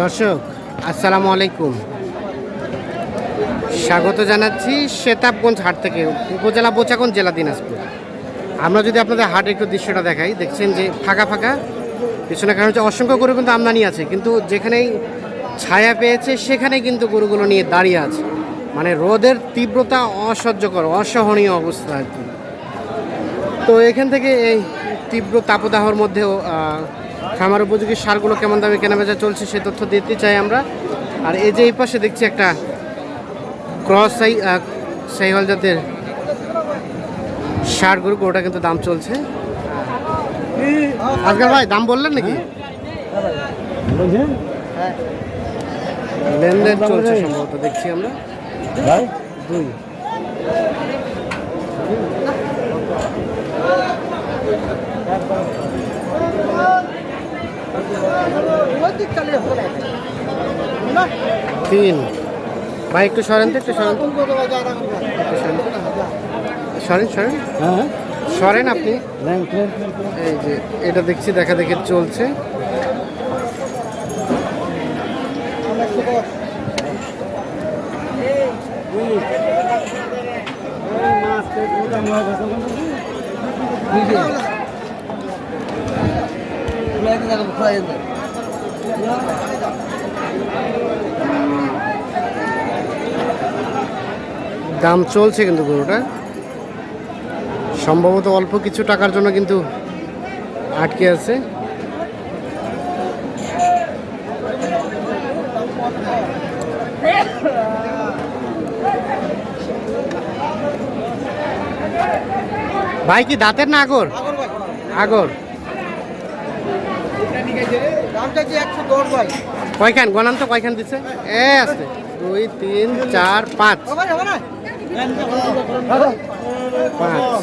দর্শক, আসসালামু আলাইকুম। স্বাগত জানাচ্ছি শেতাবগঞ্জ হাট থেকে, উপজেলা বোচাগঞ্জ জেলা দিনাজপুর। আমরা যদি আপনাদের হাটের একটু দৃশ্যটা দেখাই, দেখছেন যে ফাঁকা ফাঁকা, পিছনে কারণ হচ্ছে অসংখ্য গরু কিন্তু আমদানি আছে, কিন্তু যেখানেই ছায়া পেয়েছে সেখানে কিন্তু গরুগুলো নিয়ে দাঁড়িয়ে আছে। মানে রোদের তীব্রতা অসহ্যকর, অসহনীয় অবস্থা আর কি। তো এখান থেকে এই তীব্র তাপদাহর মধ্যেও খামার উপযোগী সারগুলো কেমন দামে কেনাবেচা চলছে সে তথ্য দিতে চাই আমরা। আর এই যে এই পাশে দেখছি একটা ক্রস সাই সাইহল জাতের সার গরু ওটা কিন্তু দাম চলছে। আজকাল ভাই দাম বললেন নাকি? লেনদেন চলছে সম্ভবত দেখছি আমরা। দুই। তিন ভাই একটু সরেন তো একটু সরেন সরেন সরেন সরেন হ্যাঁ আপনি এই যে এটা দেখছি দেখা দেখে চলছে দাম চলছে কিন্তু গরুটা। সম্ভবত অল্প কিছু টাকার জন্য কিন্তু আটকে আছে। ভাই কি দাঁতের না আগর? আগর দামটা কি একশো দশ ভাই কয়খান? গণান তো কয়খান দিচ্ছে এ আছে। দুই তিন চার পাঁচ। পাঁচ।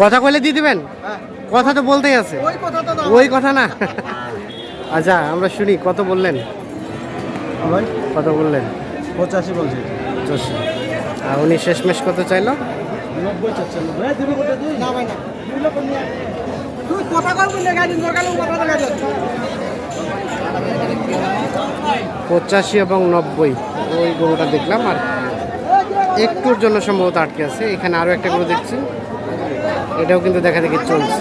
কথা কইলে দিয়ে দিবেন? হ্যাঁ। কথা তো বলতেই আছে। ওই কথা না ওই কথা না। আচ্ছা আমরা শুনি কত বললেন? ভাই? কত বললেন? পঁচাশি বলছি। চশি আর উনি শেষমেশ কত চাইলো? পঁচাশি এবং নব্বই ওই গরুটা দেখলাম আর একটুর জন্য সম্ভবত আটকে আছে। এখানে আরও একটা গরু দেখছি। এটাও কিন্তু দেখা দেখি চলছে।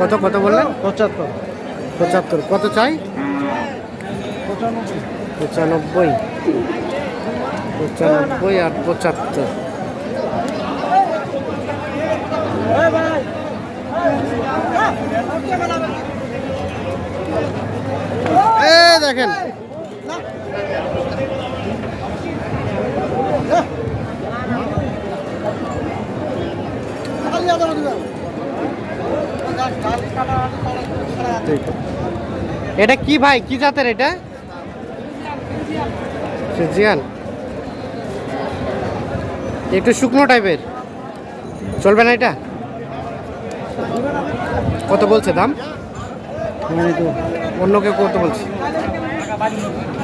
কত কত বললেন? পঁচাত্তর। পঁচাত্তর। কত চাই? পঁচানব্বই। পঁচানব্বই। আর পঁচাত্তর। দেখেন। এটা কি ভাই? কি জাতের এটা? একটু শুকনো টাইপের। চলবে না এটা? কত বলছে দাম? অন্য কেউ কত বলছে?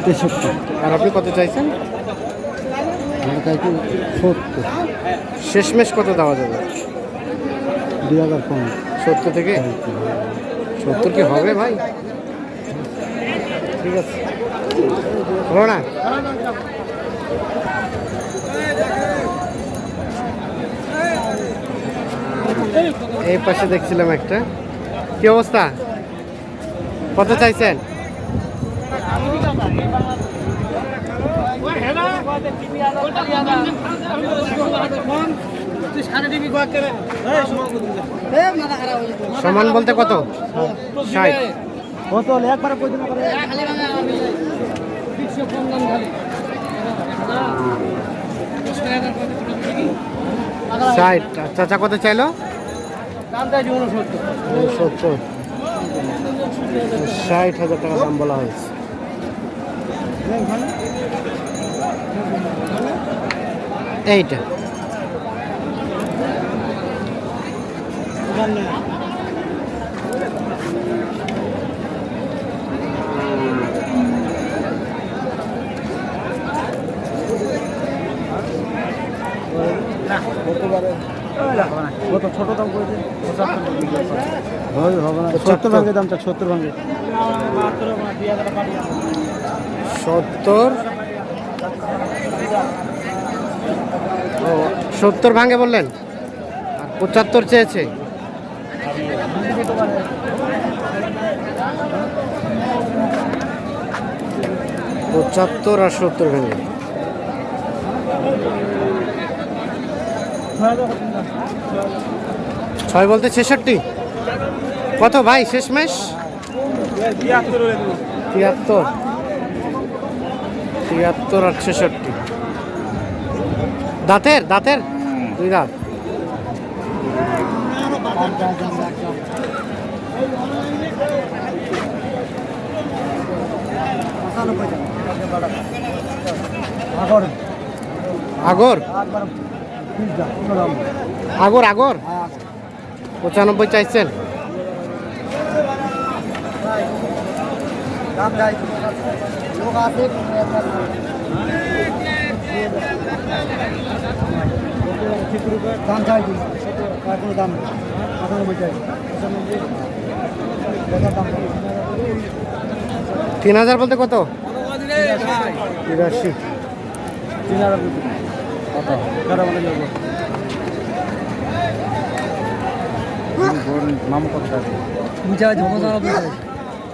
তেষট্টি। আর আপনি কত চাইছেন? আমার কাছে সত্তর। শেষমেশ কত দেওয়া যাবে? দুই হাজার কম সত্তর থেকে? সত্তর কি হবে ভাই? ঠিক আছে। হলো না? এই পাশে দেখছিলাম একটা। কি অবস্থা? কত চাইছেন? সমান বলতে কত? ষাট। কত একবার ষাট চাচা কত চাইলো? সত্তর ষাট হাজার টাকা দাম বলা হয়েছে। এইটা। কত ছোট দাম করে হবে হবে না সত্তর ভাঙে দামটা সত্তর ভাঙে সত্তর। ও, সত্তর ভাঙে বললেন? আর পঁচাত্তর চেয়েছে। পঁচাত্তর আর সত্তর ভেঙে। ছয় বলতে ছেষট্টি? কত ভাই, শেষমেশ? তিয়াত্তর। তিয়াত্তর আর ছেষট্টি। দাঁতের দাঁতের? দুই দাঁত। আগর। আগর। আগর। হ্যাঁ। পঁচানব্বই চাইছেন? দাম যাই লোক আছে দাম চাই তার কোনো দাম নেই পঁচানব্বই চাই? তিন হাজার বলতে কত? তিরাশি তিন হাজার কত মামু কত? যাব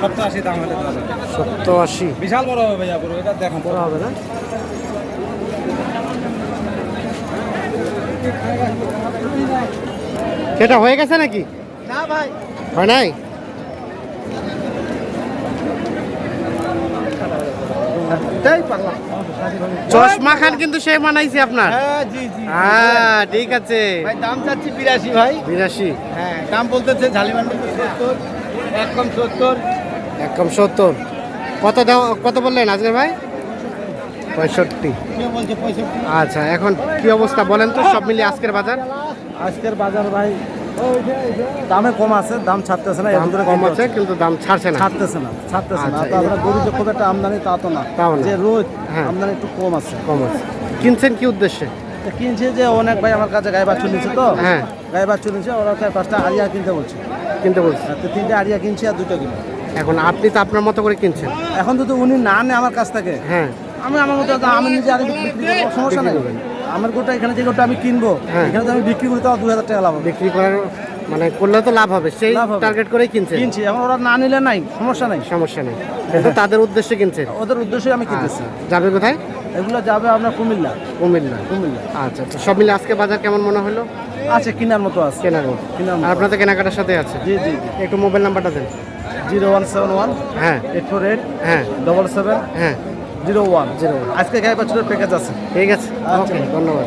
সত্তর আশি দাম হলে সত্তর আশি? বিশাল বড় হবে ভাইয়া পুরো এটা দেখো বড় হবে না? সেটা হয়ে গেছে নাকি? না ভাই। হয় নাই? চশমা খান কিন্তু সে মানাইছে আপনার। হ্যাঁ জি জি। হ্যাঁ ঠিক আছে। ভাই দাম চাচ্ছি বিরাশি ভাই। বিরাশি। হ্যাঁ দাম বলতেছে ঝালিমান্ডি সত্তর একদম সত্তর। একদম সত্তর। কত দাও কত বললেন আজকের ভাই? পঁয়ষট্টি। আচ্ছা এখন কি অবস্থা বলেন তো সব মিলিয়ে আজকের বাজার? আজকের বাজার ভাই দামে কম আছে দাম ছাড়তেছে না দাম কম আছে কিন্তু দাম ছাড়ছে না। ছাড়তেছে না ছাড়তেছে না। আচ্ছা, তারপরে গরু যে খুব একটা আমদানি তা তো না। যে রোজ হ্যাঁ। আমদানি একটু কম আছে। কম আছে। কিনছেন কি উদ্দেশ্যে? তো কিনছে যে অনেক ভাই আমার কাছে গায়ে বাছুর নিচ্ছে তো। হ্যাঁ। গায়ে বাছুর নিচ্ছে ওরা পাঁচটা আরিয়া কিনতে বলছে। কিনতে বলছে। তো তিনটে আরিয়া কিনছি আর দুটো কিনবো এখন আপনি তো আপনার মতো করে কিনছেন। এখন যদি উনি না নেয় আমার কাছ থেকে হ্যাঁ। আমি আমার মতো আমি নিজে আর বিক্রি করব সমস্যা নেই। আমার গোটা এখানে যে গোটা আমি কিনবো হ্যাঁ। এখানে তো আমি বিক্রি করি তাও দু হাজার টাকা লাভ বিক্রি করার মানে করলে তো লাভ হবে সেই। টার্গেট করেই কিনছে কিনছি এখন ওরা না নিলে নাই সমস্যা নাই। সমস্যা নেই। কিন্তু তাদের উদ্দেশ্যে কিনছে ওদের উদ্দেশ্যে আমি কিনতেছি। যাবে কোথায়? এগুলো যাবে আপনার কুমিল্লা। কুমিল্লা। কুমিল্লা। আচ্ছা তো সব মিলে আজকে বাজার কেমন মনে হলো? আছে কেনার মতো আছে। কেনার মতো। কেনার আর মতো আপনাদের কেনাকাটার সাথে আছে। জি জি। একটু মোবাইল নাম্বারটা দেন। জিরো ওয়ান সেভেন ওয়ান হ্যাঁ। এইট ফোর এইট হ্যাঁ। ডবল সেভেন হ্যাঁ। Zero one zero one. আজকে গায়ে বছরের প্যাকেজ আছে। ঠিক আছে। আচ্ছা। ওকে ধন্যবাদ।